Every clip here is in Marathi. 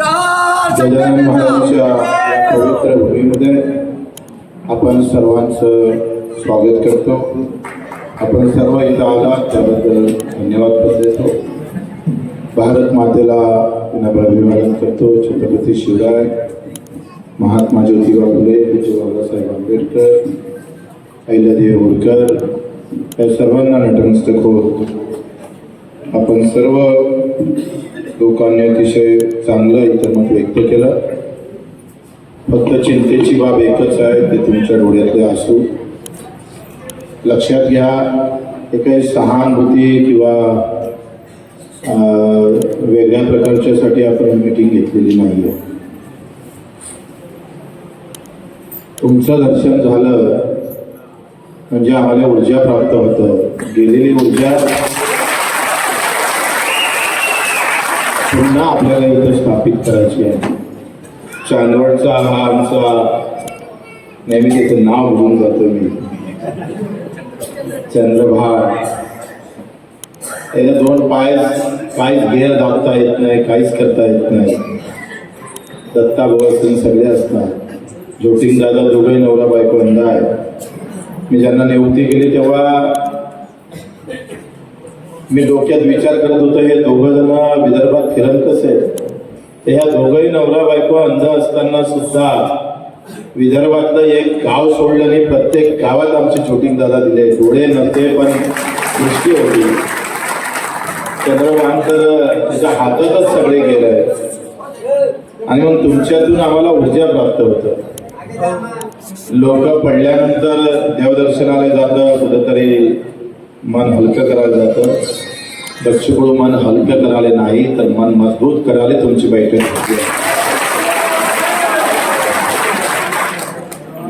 गजानन महाराजांच्या पवित्र भूमीमध्ये आपण सर्वांचं स्वागत करतो. आपण सर्व इथं आलात त्याबद्दल धन्यवाद पण देतो. भारत मातेला नम्र अभिवादन करतो छत्रपती शिवराय महात्मा ज्योतिबा फुले पूज्य बाबासाहेब आंबेडकर अहिल्यादेवी होळकर या सर्वांना नटनस्तक होत आपण सर्व लोकांनी अतिशय चांगलं इथं मत व्यक्त केलं. फक्त चिंतेची बाब एकच आहे ते तुमच्या डोळ्यातले असू. लक्षात घ्या हे काही सहानुभूती किंवा अं, वेगळ्या प्रकारच्यासाठी आपण मीटिंग घेतलेली नाही आहे तुमचं दर्शन झालं म्हणजे आम्हाला ऊर्जा प्राप्त होतं. गेलेली ऊर्जा पुन्हा आपल्याला इथं स्थापित करायची आहे. चांदवडचा हा आमचा नेहमी त्याचं नाव घेऊन जातो मी. चंद्रभाग त्याला दोन पाय काहीच गेअर दाबता येत नाही काहीच करता येत नाही. दत्ता भगवसन सगळे असतात. जोटिंग दादा दोघे नवरा बायको अंदा आहे. मी ज्यांना नियुक्ती केली तेव्हा मी डोक्यात विचार करत होतो हे दोघं जण विदर्भात फिरत कसे? तर ह्या दोघंही नवरा बायको अंध असताना सुद्धा विदर्भातलं एक गाव सोडलं नाही प्रत्येक गावात आमचे शूटिंग दादा दिले. डोळे नव्हते पण दृष्टी होती. चंद्रभान तर त्याच्या हातातच सगळे गेलंय आणि मग तुमच्यातून आम्हाला ऊर्जा प्राप्त होतं. लोक पडल्यानंतर देवदर्शनाला जातं कुठंतरी मन हलकं करायला जातं. बच्चूकडून मन हलकं करायला नाही तर मन मजबूत करायला तुमची बैठक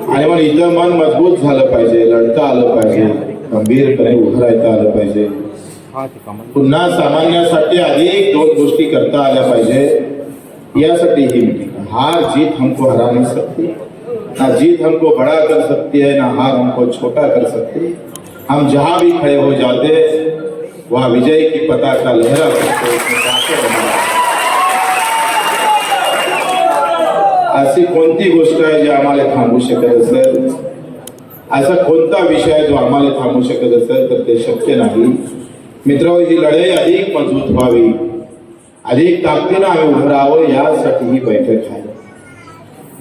आणि मग इथं मन मजबूत झालं पाहिजे लढता आलं पाहिजे गंभीरपणे उभं राहता आलं पाहिजे. पुन्हा सामान्यासाठी अधिक दोन गोष्टी करता आल्या पाहिजे. यासाठी ही मीटिंग हार जीत हमको हरा नहीं सकती ना जीत हमको बड़ा कर सकती है ना हार हमको छोटा कर सकती. हम जहाँ भी खड़े हो जाते, वहाँ विजय की लहरा सकते उसमें जाके रहना। अशी कोणती गोष्ट आहे जी आम्हाला थांबू शकत असेल असा कोणता विषय जो आम्हाला थांबू शकत असेल तर ते शक्य नाही? मित्र ही लढाई अधिक मज़बूत व्हावी अधिक ताकदीनं आम्ही उभं राहावं यासाठी ही बैठक आहे.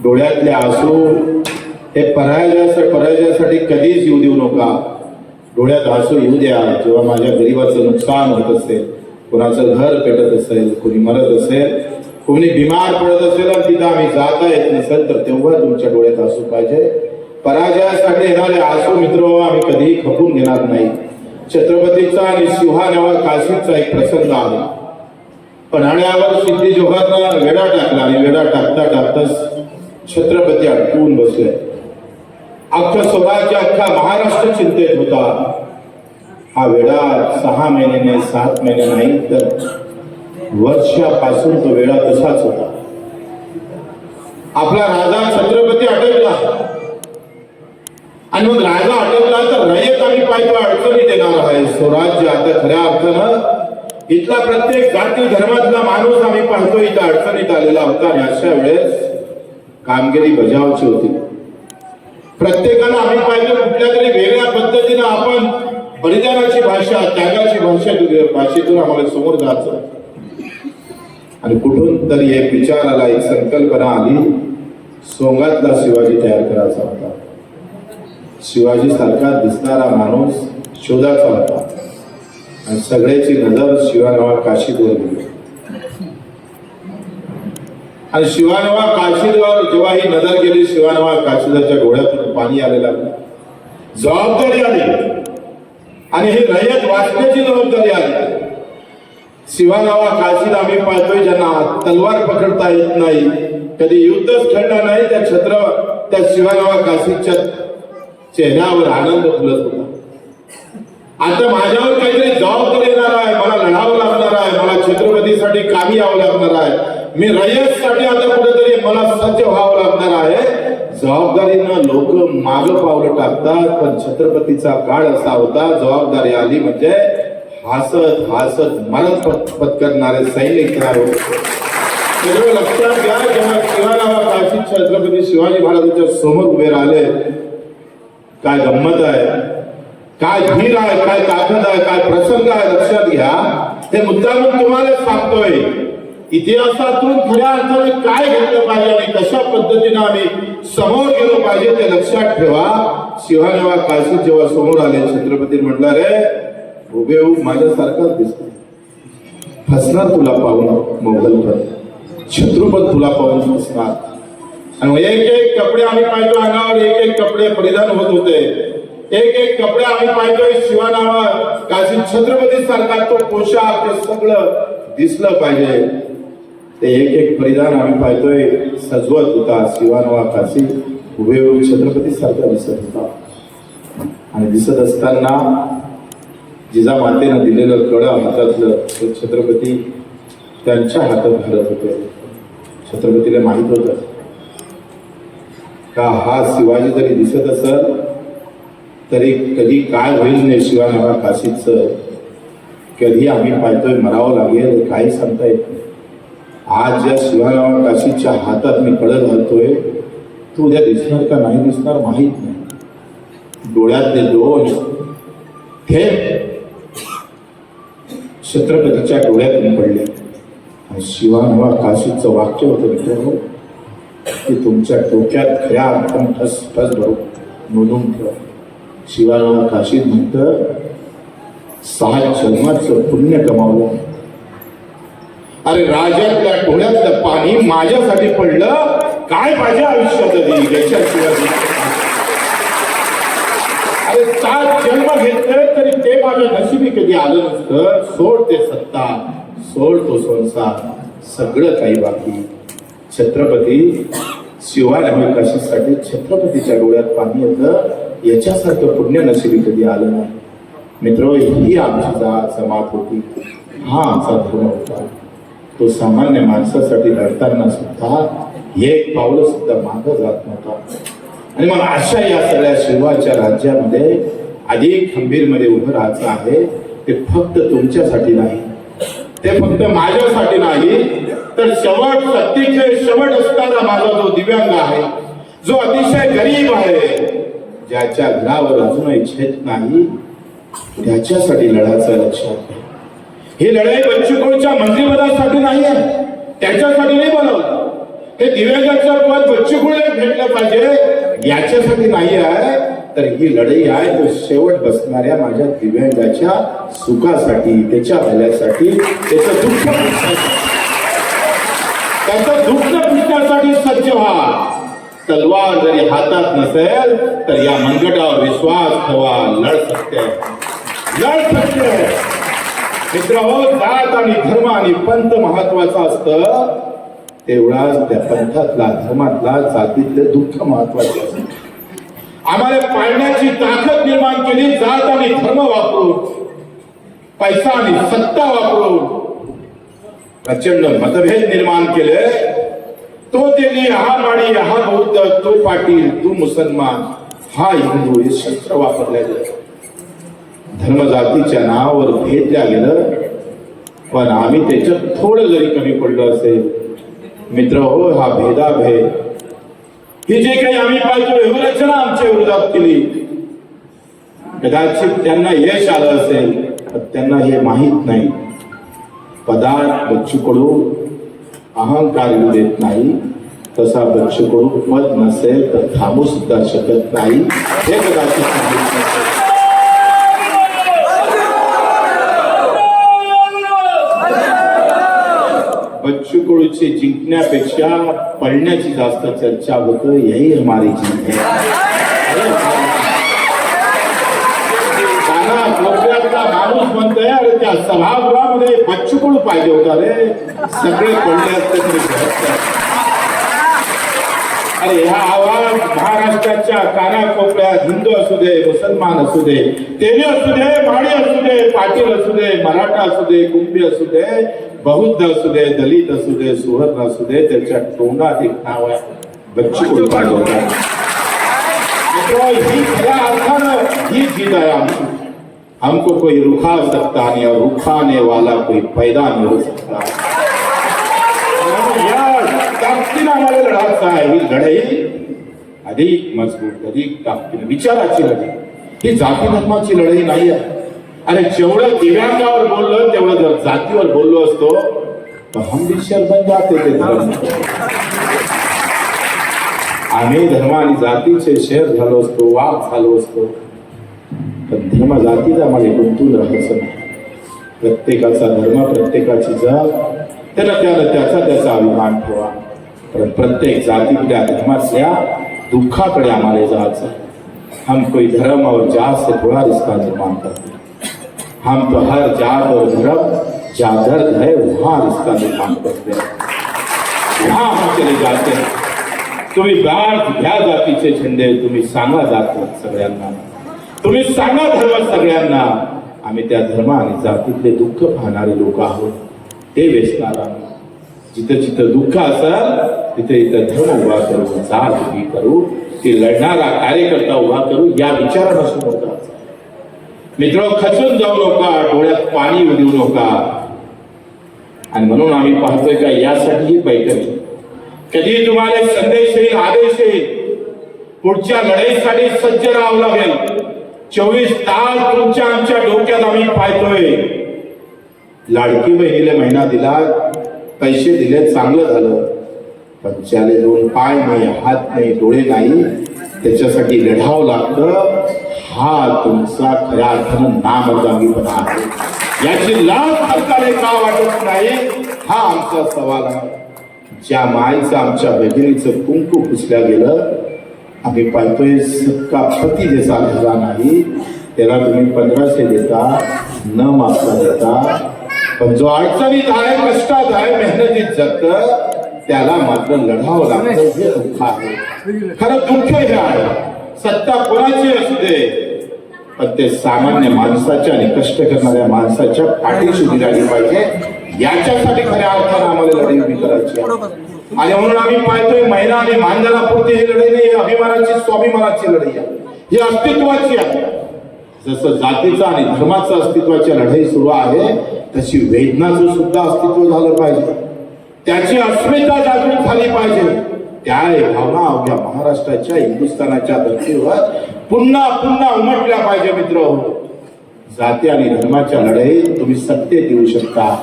डोळ्यातले आसू हे पराजयासाठी पराजयासाठी कधीच येऊ देऊ नका. डोळ्यात आसू येऊ द्या जेव्हा माझ्या गरीबाचं नुकसान होत असेल कोणाचं घर पेटत असेल कोणी मरत असेल कोणी बिमार पडत असेल आणि तिथं आम्ही जाता येत नसेल तर तेव्हा तुमच्या डोळ्यात आसू पाहिजे. पराजयासाठी येणारे आसू मित्र हो, आम्ही कधीही खपून घेणार नाही. छत्रपतीचा आणि शिवहानावा काशीचा एक प्रसंग आला पन्हाळ्यावर सिद्धी जोहारनं वेडा टाकला आणि वेडा टाकता टाकताच छत्रपती अडकून बसले. अख्खं स्वराज्य अख्खा महाराष्ट्र चिंतेत होता. हा वेळा सहा महिने नाही सात महिने नाही तर वर्षापासून तो वेळा तसाच होता. आपला राजा छत्रपती अटकला. आणि मग राजा अटकला तर रयत आम्ही पाहिजे अडचणीत येणार आहे. स्वराज्य आता खऱ्या अर्थानं इथला प्रत्येक जाती धर्मातला माणूस आम्ही पाहतो इथं अडचणीत आलेला होता. आणि अशा वेळेस कामगिरी बजावची होती. प्रत्येकाला आम्ही पाहिजे कुठल्या तरी वेगळ्या पद्धतीनं आपण बलिदानाची भाषा त्यागाची भाषा भाषेतून आम्हाला समोर जायचं. आणि कुठून तरी एक विचार आला एक संकल्पना आली सोंगातला शिवाजी तयार करायचा होता. शिवाजी सारखा दिसणारा माणूस शोधाचा होता. आणि सगळ्याची नजर शिवानवा काशीदवर गेली. आणि शिवानवा काशीदवर जेव्हा ही नजर गेली शिवानवा काशीदाच्या डोळ्यातून पाणी आलेला जबाबदारी आली. आणि ही रयत वाचण्याची जबाबदारी आली. शिवानावा काशीद आम्ही पाहतोय ज्यांना तलवार पकडता येत नाही. कधी युद्धच खेळला नाही त्या छत्र त्या शिवानावा काशीदच्या चेहऱ्यावर आनंद फुलत होता. आता माझ्यावर काहीतरी जबाबदारी येणार आहे मला लढावं लागणार आहे मला छत्रपतीसाठी कामी यावं लागणार आहे. मी रयतसाठी आता कुठेतरी मला सज्ज व्हावं लागणार आहे. जबाबदारीनं लोक माग पावलं टाकतात पण छत्रपतीचा काळ असा होता. जबाबदारी आली म्हणजे हसत हसत मरण पत्करणारे सैनिक तयार होते लक्षात घ्या जेव्हा शिवारावा काशी छत्रपती शिवाजी महाराजांच्या समोर उभे राहिले काय गंमत आहे? काय धीर आहे काय ताकद आहे काय प्रसंग आहे लक्षात घ्या. हे मुद्दामून तुम्हाला सांगतोय. इतिहासातून खऱ्या अर्थाने काय घेतलं पाहिजे आणि कशा पद्धतीने आम्ही समोर गेलो पाहिजे ते लक्षात ठेवा. शिवानेवा काशी जेव्हा समोर आले छत्रपती म्हटलं रे उभे माझ्यासारखाच दिसतो फसणार तुला पाहून मोगल शत्रुपद तुला पाहून फसणार. आणि एक एक कपडे आम्ही पाहिजे अंगावर एक एक कपडे परिधान होत होते. एक एक कपडे आम्ही पाहिजे शिवानावर काशी छत्रपती सारखा तो पोशाख ते सगळं दिसलं पाहिजे. ते एक एक परिधान आम्ही पाहतोय. सजवत होता शिवानवा काशी. उभे उभे छत्रपती सारखा दिसत होता. आणि दिसत असताना जिजा मातेनं दिलेलं कळं हातातलं ते छत्रपती त्यांच्या हातात घालत होते. छत्रपतीला माहीत होतं. का हा शिवाजी जरी दिसत असत तरी कधी काय होईल नाही शिवानवा काशीचं? कधी आम्ही पाहतोय मरावं लागेल काही सांगता येत नाही. आज ज्या शिवानावा काशीच्या हातात मी कळत घालतोय. तो उद्या दिसणार का नाही दिसणार माहीत नाही. डोळ्यातले दोन हे छत्रपतीच्या डोळ्यातून पडले. आणि काशीचं वाक्य होतं मित्रांनो की तुमच्या डोक्यात खऱ्या अर्थाने ठस ठस भरू नोंदून ठेवा. शिवानवा काशीत म्हणतं सहा जन्माचं पुण्य कमावलं अरे राजातल्या डोळ्यातलं पाणी माझ्यासाठी पडलं. काय पाहिजे आयुष्यात याच्याशिवाय अरे सात जन्म घेतले तरी ते माझ्या नशिबी कधी आलं नसतं. सोड ते सत्ता सोड तो संसार. सगळं काही बाकी. छत्रपती शिवाय कशासाठी छत्रपतीच्या डोळ्यात पाणी येतं? याच्यासारखं पुण्य नशिबी कधी आलं नाही. मित्र ही आमची जा जमात होती हा आमचा धर्म होता. तो सामान्य माणसासाठी लढताना सुद्धा एक पावलं सुद्धा मागं जात नव्हता. आणि मग अशा या सगळ्या शिवाच्या राज्यामध्ये अधिक खंबीरमध्ये उभं राहायचं आहे. ते फक्त तुमच्यासाठी नाही. ते फक्त माझ्यासाठी नाही. तर शेवट सत्तेचे शेवट असताना माझा जो दिव्यांग आहे जो अतिशय गरीब आहे ज्याच्या घरावर अजूनही छेद नाही त्याच्यासाठी लढायचं लक्षात घ्या. ही लढाई बच्चूकडच्या मंत्रिपदासाठी नाही आहे त्याच्यासाठी नाही बनवलं हे दिव्यांगाचं पद बच्चूकडे भेटलं पाहिजे. याच्यासाठी नाही आहे तर ही लढाई आहे. तो शेवट बसणाऱ्या माझ्या दिव्यांगाच्या सुखासाठी त्याच्या भल्यासाठी त्याचं दुःख त्याचं दुःख पुसण्यासाठी सज्ज व्हा. तलवार जरी हातात नसेल तर या मनगटावर विश्वास ठेवा. लढ सकते लढ सकते मित्र हो जात आणि धर्म आणि पंथ महत्त्वाचा असतं. तेवढाच त्या पंथातला धर्मातला जातीतले दुःख महत्त्वाचे असत. आम्हाला पाळण्याची ताकद निर्माण केली जात आणि धर्म वापरून पैसा आणि सत्ता वापरून प्रचंड मतभेद निर्माण केले. तो त्यांनी हा माडी हा बौद्ध तो पाटील तू मुसलमान हा हिंदू हे शस्त्र वापरले गेले धर्म जातीच्या नावावर घेतल्या गेलं पण आम्ही त्याच्यात थोडं जरी कमी पडलं असेल. मित्र हो हा भेदाभेद. ही जे काही आम्ही पाहतो हो, रचना आमच्या विरोधात केली कदाचित त्यांना यश आलं असेल पण त्यांना हे माहीत नाही. पदार्थ बच्चूकडू अहंकार येऊ देत नाही. तसा बच्चूकडू पद नसेल तर थांबू सुद्धा शकत नाही. हे कदाचित बच्चूकडूचे बच्चू जिंकण्यापेक्षा पडण्याची जास्त चर्चा होत यही हमारी जिंक माणूस म्हणतोय अरे त्या सभागृहामध्ये बच्चू कडू पाहिजे होता रे. सगळे पडले असते अरे ह्या आवाज महाराष्ट्राच्या कानाकोपऱ्यात हिंदू असू दे मुसलमान असू दे तेली असू दे माडी असू दे पाटील असू दे मराठा असू दे कुंभी असू दे बौद्ध असू दे दलित असू दे सुवर्ण असू दे त्याच्या तोंडात एक नाव आहे बच्ची ही खऱ्या अर्थानं ही जीत आहे आमची हमको कोई रुखा सकता नहीं और रुखाने वाला कोई पैदा नहीं हो सकता म्हणून या ही लढाई अधिक मजबूत अधिक ताकदीने विचाराची लढाई. ही जाती धर्माची लढाई नाही आहे आणि जेवढं दिव्यांगावर बोललं तेवढं जर जातीवर बोललो असतो तर हम भी शर्मन जाते ते आम्ही धर्म आणि जातीचे शेर झालो असतो वाद झालो असतो. पण धर्म जातीचा आम्हाला गुंतून राहायचं नाही. प्रत्येकाचा धर्म प्रत्येकाची जात त्याला त्याला त्याचा त्याचा अभिमान ठेवा. पण प्रत्येक जातीतल्या या दुःखाकडे आम्हाला जायचं. हम कोई धर्म और जात से थोड़ा रिश्ता निर्माण करते हम तो हर जात और धर्म जहाँ दर्द है वहाँ रिश्ता निर्माण करते हैं. वहाँ हम चले जाते हैं. तुम्ही बाळ घ्या जातीचे झेंडे तुम्ही सांगा जात सगळ्यांना. तुम्ही सांगा धर्म सगळ्यांना. आम्ही त्या धर्म आणि जातीतले दुःख पाहणारे लोक आहोत. ते वेचणार आहोत. जिथं जिथं दुःख असेल तिथे इथं धर्म उभा करू जात उभी करू ते लढणारा कार्यकर्ता उभा करू या विचारापासून होता मित्र खचून जाऊ नका डोळ्यात पाणी देऊ नका. आणि म्हणून आम्ही पाहतोय का यासाठी ही बैठक कधी तुम्हाला संदेश येईल आदेश येईल. पुढच्या लढाईसाठी सज्ज राहावं लागेल. चोवीस तास तुमच्या आमच्या डोक्यात आम्ही पाहतोय. लाडकी बहिणीला महिना दिला पैसे दिले चांगलं झालं. पण ज्याले दोन पाय नाही हात नाही डोळे नाही. त्याच्यासाठी लढावं लागतं. हा तुमचा खऱ्या अर्थानं नामर्दांगीपणा आहे. याची लाभ सरकारने का वाटत नाही? हा आमचा सवाल आहे. ज्या मायचं आमच्या भगिनीचं कुंकू पुसल्या गेलं आम्ही पाहतोय सबका पती जसा झाला नाही. त्याला तुम्ही पंधराशे देता न मागता देता पण जो अडचणीत आहे कष्टात आहे मेहनतीत जगत त्याला मात्र लढावं लागतं हे दुःख आहे. खरं दुःख हे आहे. सत्ता कोणाची असते? पण ते सामान्य माणसाच्या आणि कष्ट करणाऱ्या माणसाच्या पाठीशी दिली पाहिजे. याच्यासाठी खऱ्या अर्थानं आम्हाला लढाई उभी करायची आणि म्हणून आम्ही पाहतोय महिला आणि मानधनापुरती ही लढाई नाही अभिमानाची स्वाभिमानाची लढाई आहे. ही अस्तित्वाची आहे. जसं जातीचं आणि धर्माचं अस्तित्वाची लढाई सुरू आहे तशी वेदनाचं सुद्धा अस्तित्व झालं पाहिजे. त्याची अस्मिता जागृत झाली पाहिजे. त्या भावना अवघ्या महाराष्ट्राच्या हिंदुस्थानाच्या धर्तीवर पुन्हा पुन्हा उमटल्या पाहिजे मित्र. जाती आणि धर्माच्या लढाईत तुम्ही सत्य देऊ शकता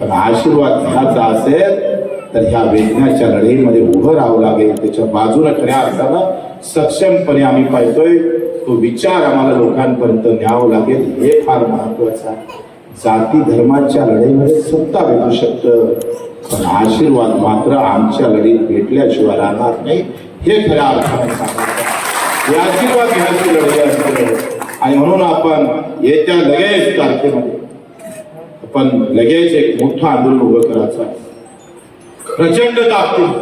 पण आशीर्वाद घ्यायचा असेल तर ह्या वेदनाच्या लढाईमध्ये उभं राहावं लागेल. त्याच्या बाजूला खऱ्या अर्थानं सक्षमपणे आम्ही पाहतोय तो विचार आम्हाला लोकांपर्यंत न्यावं लागेल. हे फार महत्वाचं आहे. जाती धर्माच्या लढाईमध्ये सत्ता भेटू शकतं पण आशीर्वाद मात्र आमच्या लढीत भेटल्याशिवाय राहणार नाही. हे खऱ्या अर्थाने सांगायचं आशीर्वाद घ्यायची लढाई असते. आणि म्हणून आपण येत्या लगेच तारखेमध्ये आपण लगेच एक मोठं आंदोलन उभं करायचं आहे. प्रचंड ताकद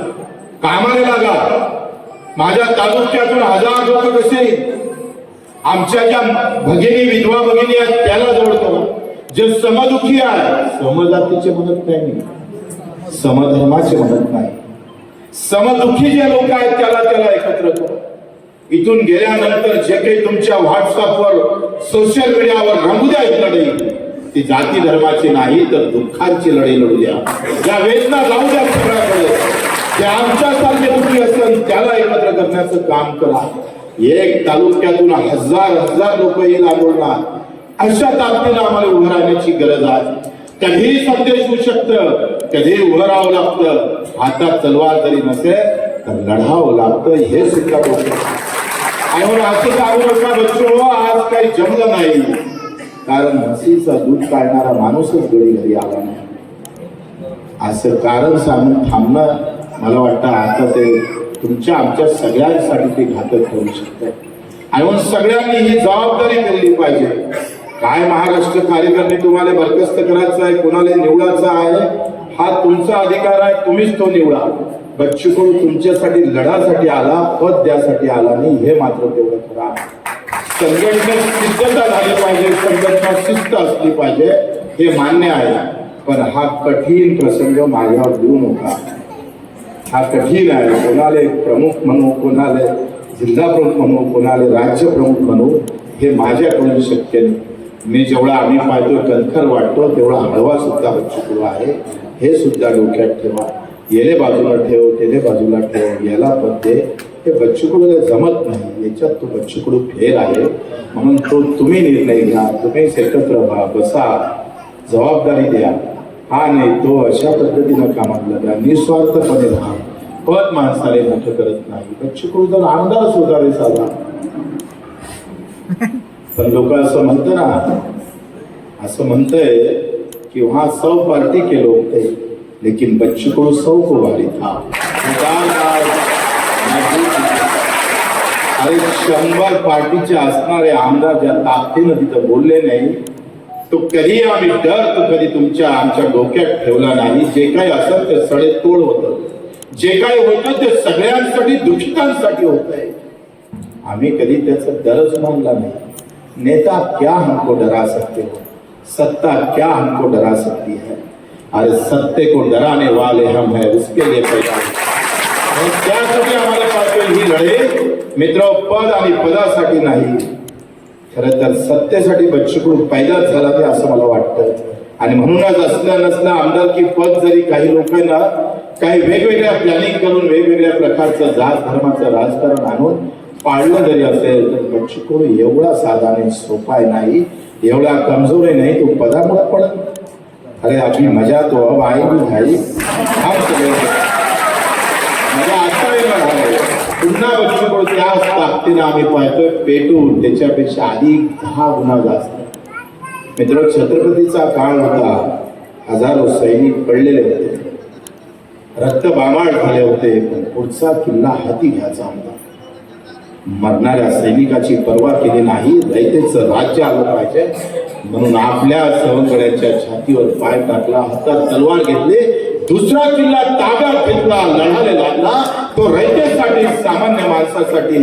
कामाला लागा. माझ्या तालुक्यातून हजार लोक कसे आमच्या ज्या भगिनी विधवा भगिनी आहेत त्याला जोडतो. जे समदुखी आहे समजातीचे म्हणत नाही. समधर्माची समधर्माचे म्हणत नाही. समदुखी जे लोक आहेत त्याला त्याला एकत्र करा. इथून गेल्यानंतर जे काही तुमच्या व्हॉट्सअपवर सोशल मीडियावर रंगू द्या लढाई. ती जाती धर्माची नाही तर दुःखांची लढाई लढू द्या. या वेदना जाऊ द्या सगळ्याकडे. जे आमच्यासारखे दुःखी असेल त्याला एकत्र करण्याचं काम करा. एक तालुक्यातून हजार हजार लोक येईल आंदोलनात अशा ताकदीनं आम्हाला उभं राहण्याची गरज आहे. कधीही संदेश होऊ शकतं कधीही उभं राहावं लागतं. हातात तलवार जरी नसेल तर लढावं लागतं हे सुद्धा आणि म्हणून असं सांगू नका बच्चो आज काही जमलं नाही. कारण म्हशीचा दूध काढणारा माणूसच गडी घरी आला नाही. असं कारण सांगून थांबणं मला वाटतं आता ते तुमच्या आमच्या सगळ्यांसाठी ते घातक ठरू शकतं. आणि सगळ्यांनी ही जबाबदारी केली पाहिजे. काय महाराष्ट्र कार्यकर्ते तुम्हाला बरखास्त करायचं आहे कोणाला निवडायचं आहे हा तुमचा अधिकार आहे तुम्हीच तो निवडा. बच्चू कडू तुमच्यासाठी लढासाठी आला पद द्यासाठी आला नाही हे मात्र तेवढं करा संघटना सिद्धता झाली पाहिजे संघटना शिस्त असली पाहिजे हे मान्य आहे. पण हा कठीण प्रसंग माझ्यावर देऊ नका. हा कठीण आहे कोणाले प्रमुख म्हणू कोणाले जिल्हा प्रमुख म्हणू कोणाले राज्य प्रमुख म्हणू हे माझ्याकडून शक्य नाही. मी जेवढा आम्ही पाहतो कणखर वाटतो तेवढा हळवा सुद्धा बच्चूकडू आहे. हे सुद्धा डोक्यात ठेवा. येले बाजूला ठेव तेले बाजूला ठेव. याला पण दे. हे बच्चूकडूला जमत नाही. याच्यात तो बच्चूकडू फेर आहे. म्हणून तो तुम्ही निर्णय घ्या. तुम्ही एकत्र व्हा बसा. जबाबदारी द्या. हा नाही तो अशा पद्धतीनं कामात लागा निस्वार्थपणे राहा. पद माणसाला मोठं करत नाही. बच्चूकडू जर आमदार सुधारे झाला पण लोक असं म्हणत ना असं म्हणतंय कि वहां सौ पार्टी के लोग थे लेकिन बच्चू को सौ को वाली था अरे शंभर पार्टीचे असणारे आमदार ज्या ताकदीनं तिथं बोलले नाही तो कधी आम्ही डर तो कधी तुमच्या आमच्या डोक्यात ठेवला नाही. जे काही असेल ते सडे तोड होतं. जे काय होतं ते सगळ्यांसाठी दुखितांसाठी होत. आहे आम्ही कधी त्याचा दरच मानला नाही. नेता क्या हमको डरा सकते हो? सत्ता क्या हमको डरा सकती है? अरे सत्ते को डराने वाले हम है उसके लिए पैदा आणि त्यासाठी आम्हाला पाठवेल ही लढे मित्र पद आणि पदासाठी नाही. खरं तर सत्तेसाठी बच्चूकडून पैदाच झाला ते असं मला वाटतं. आणि म्हणूनच असल्या नसल्या आमदारकी पद जरी काही लोकांना काही वेगवेगळ्या प्लॅनिंग करून वेगवेगळ्या प्रकारचं जात धर्माचं राजकारण आणून पाळलं जरी असेल तर बच्चूकडू एवढा साधा आणि सोपाय नाही. एवढा कमजोर नाही तो पदामुळे पडत अरे आपली मजा तो अब आएगी भाई. हम सगळे. आता वेगळं पुन्हा बच्चूकडून त्याच ताकदीनं आम्ही पाहतोय. पेटून त्याच्यापेक्षा अधिक दहा गुन्हा जास्त. मित्र छत्रपतीचा काळ होता. हजारो सैनिक पडलेले होते. रक्त बामाळ झाले होते पण पुढचा किल्ला हाती घ्यायचा होता. मरणाऱ्या सैनिकाची पर्वा केली नाही रयतेचं राज्य आलं पाहिजे. म्हणून आपल्या सवंगड्याच्या छातीवर पाय टाकला हातात तलवार घेतले दुसरा किल्ला ताब्यात घेतला लढायला लागला. तो रयतेसाठी सामान्य माणसासाठी.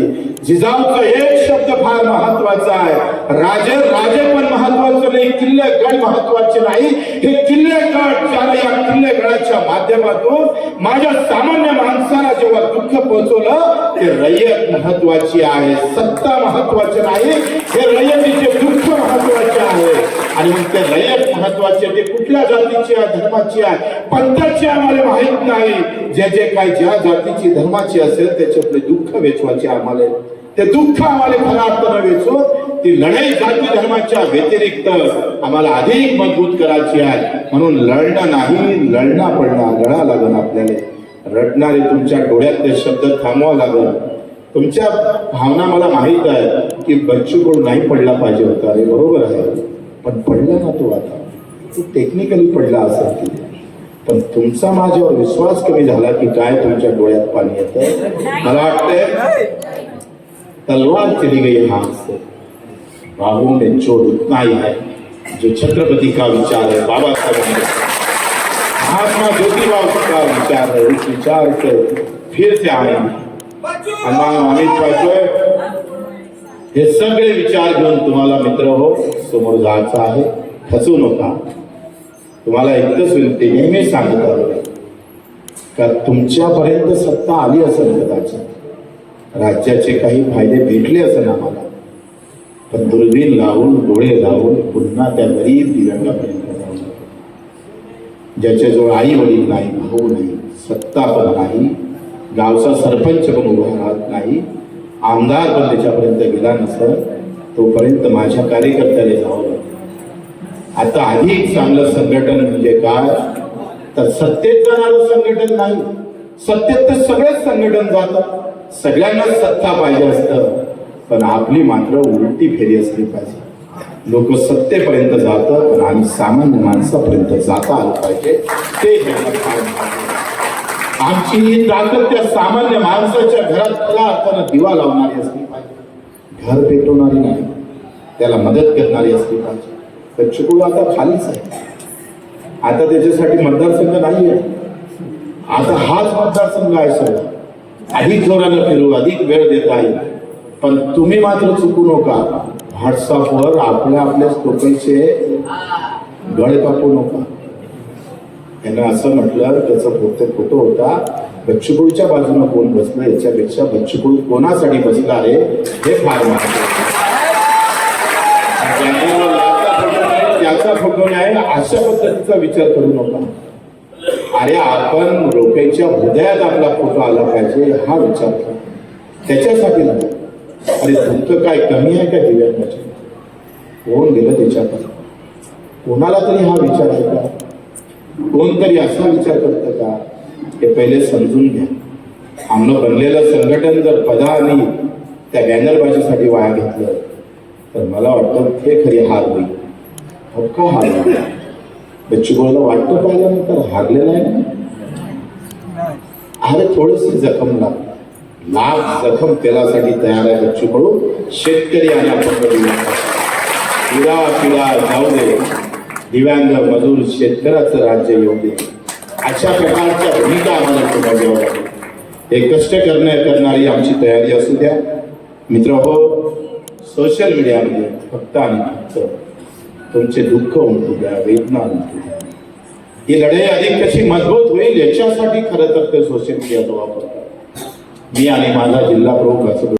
जिजाऊचा एक शब्द फार महत्त्वाचा आहे. राजे राजे पण महत्वाचं नाही किल्ले गड महत्त्वाचे नाही. हे किल्ले गड ज्याला या किल्ले गडाच्या माध्यमातून माझ्या सामान्य माणसाला जेव्हा दुःख पोहोचवलं ते रयत महत्वाची आहे. सत्ता महत्वाची नाही. हे रयतीचे दुःख महत्त्वाचे आहे. आणि मग ते रयत महत्त्वाचे ते कुठल्या जातीची आहे धर्माची आहे? पंथाची आम्हाला माहीत नाही. जे जे काही ज्या जातीची धर्माची असेल त्याच्यातले दुःख वेचवायचे आम्हाला. ते दुःख आम्हाला खऱ्या अर्थानं वेचून ती लढाई जाती धर्माच्या व्यतिरिक्त आम्हाला अधिक मजबूत करायची आहे. म्हणून लढणं नाही लढणं पडणं लढा लागण आपल्याला. रडणारे तुमच्या डोळ्यातले शब्द थांबवा लागल तुमच्या भावना मला माहीत आहे की बच्चू नाही पडला पाहिजे होता. अरे बरोबर आहे. पण पडला ना तो आता. तो टेक्निकली पडला असेल की पण तुमचा माझ्यावर विश्वास कमी झाला की काय तुमच्या डोळ्यात पाणी येतं मला वाटतंय तलवार चली गई हाथ से बाबू में चोट उतना ही है जो छत्रपति का विचार है बाबासाहेब महात्मा ज्योतिबा का विचार है उस विचार से फिर से आएंगे अण्णा हे सगळे विचार घेऊन तुम्हाला मित्र हो समोर जायचं आहे. खचू नका. तुम्हाला एकच विनंती नेहमी सांगत आलो. का तुमच्यापर्यंत सत्ता आली असेल कदाचित. राज्याचे काही फायदे भेटले असेल आम्हाला. पण दुर्बीण लावून डोळे लावून पुन्हा त्या गरीब दिव्यांगापर्यंत जाऊ ज्याच्याजवळ आई वडील नाही भाऊ नाही सत्ता पण नाही गावचा सरपंच पण उभा राहत नाही आमदार पण त्याच्यापर्यंत गेला नसतं तोपर्यंत माझ्या कार्यकर्त्याला जावं लागतं आता अधिक चांगलं संघटन म्हणजे काय? तर सत्तेत जाणारं संघटन नाही. सत्तेत तर सगळेच संघटन जातात. सगळ्यांनाच सत्ता पाहिजे असतं. पण आपली मात्र उलटी फेरी असली पाहिजे. लोक सत्तेपर्यंत जातं पण आम्ही सामान्य माणसापर्यंत जाता आलं पाहिजे. ते ह्याला फार महत्त्वाचं आहे. आमची ही ताकद त्या सामान्य माणसाच्या घरात खऱ्या अर्थानं दिवा लावणारी असली पाहिजे. घर पेटवणारी नाही. त्याला मदत करणारी असली पाहिजे. तर चिपळूण आता खालीच आहे. आता त्याच्यासाठी मतदारसंघ नाही आहे आता हाच मतदारसंघ आहे सर अधिक जोरानं फिरू अधिक वेळ देता येईल. पण तुम्ही मात्र चुकू नका. व्हॉट्सअपवर आपल्या आपल्या स्टोपीचे गळे कापू नका. त्यांना असं म्हटलं त्याचा फक्त फोटो होता बच्चूकुळच्या बाजूने कोण बसलं याच्यापेक्षा बच्चूकुळ कोणासाठी बसला आहे हे फार महत्वाचं त्याचा फोटो नाही अशा पद्धतीचा विचार करू नका. अरे आपण लोकांच्या हृदयात आपला फोटो आला पाहिजे हा विचार करा. त्याच्यासाठी नाही. अरे दुःख काय कमी आहे का दिव्यांगाचे? होऊन गेलं त्याच्यात कोणाला तरी हा विचार आहे का? कोणतरी असा विचार करतं का? हे पहिले समजून घ्या. आमनं बनलेलं संघटन जर पदा आणि त्या बॅनरबाजीसाठी वाया घेतलं तर मला वाटतं ते खरी हार होईल. पक्का हार होईल. बच्चूभाऊला वाटतं पाहिल्यानंतर हारलेलं आहे ना? अरे थोडीशी जखम लाग लाख जखम तेलासाठी तयार आहे बच्चूभाऊ शेतकरी आणि आपण पिढा पिढा जाऊ दे. दिव्यांग मजूर शेतकऱ्याचं राज्य येऊ दे. अशा प्रकारच्या भूमिका आम्हाला पुन्हा घ्यावं लागेल हे कष्ट करण्या करणारी आमची तयारी असू द्या. मित्र हो सोशल मीडियामध्ये फक्त आणि फक्त तुमचे दुःख उमटू द्या वेदना उमटू द्या. ही लढाई अधिक कशी मजबूत होईल याच्यासाठी खरं तर ते सोशल मीडियाचा वापर मी आणि माझा जिल्हा प्रमुख असं